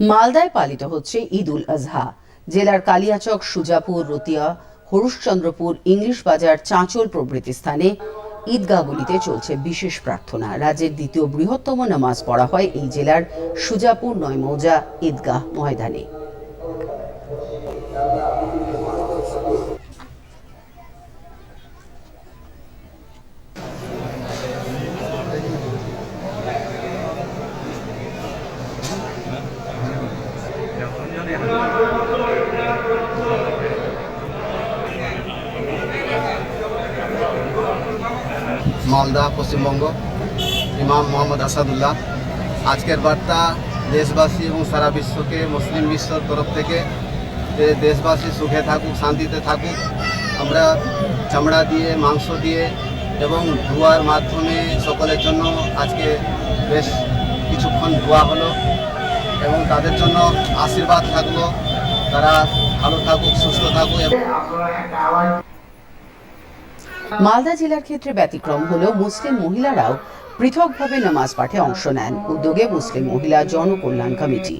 মালদায় পালিত হচ্ছে ঈদ উল আজহা। জেলার কালিয়াচক, সুজাপুর, রতিয়া, হরুশচন্দ্রপুর, ইংলিশ বাজার, চাঁচল প্রভৃতি স্থানে ঈদগাহগুলিতে চলছে বিশেষ প্রার্থনা। রাজ্যের দ্বিতীয় বৃহত্তম নামাজ পড়া হয় এই জেলার সুজাপুর নয় মৌজা ঈদগাহ ময়দানে। মালদা, পশ্চিমবঙ্গ, ইমাম মোহাম্মদ আসাদুল্লাহ। আজকের বার্তা, দেশবাসী এবং সারা বিশ্বকে, মুসলিম বিশ্বর তরফ থেকে যে দেশবাসী সুখে থাকুক, শান্তিতে থাকুক, আমরা চামড়া দিয়ে, মাংস দিয়ে এবং ধোয়ার মাধ্যমে সকলের জন্য আজকে বেশ কিছুক্ষণ ধোয়া হলো এবং তাদের জন্য আশীর্বাদ থাকল। তারা ভালো থাকুক, সুস্থ থাকুক এবং মালদা জেলার ক্ষেত্রে ব্যতিক্রম হলেও মুসলিম মহিলারাও পৃথকভাবে নামাজ পাঠে অংশ নেন। উদ্যোগে মুসলিম মহিলা জনকল্যাণ কমিটি।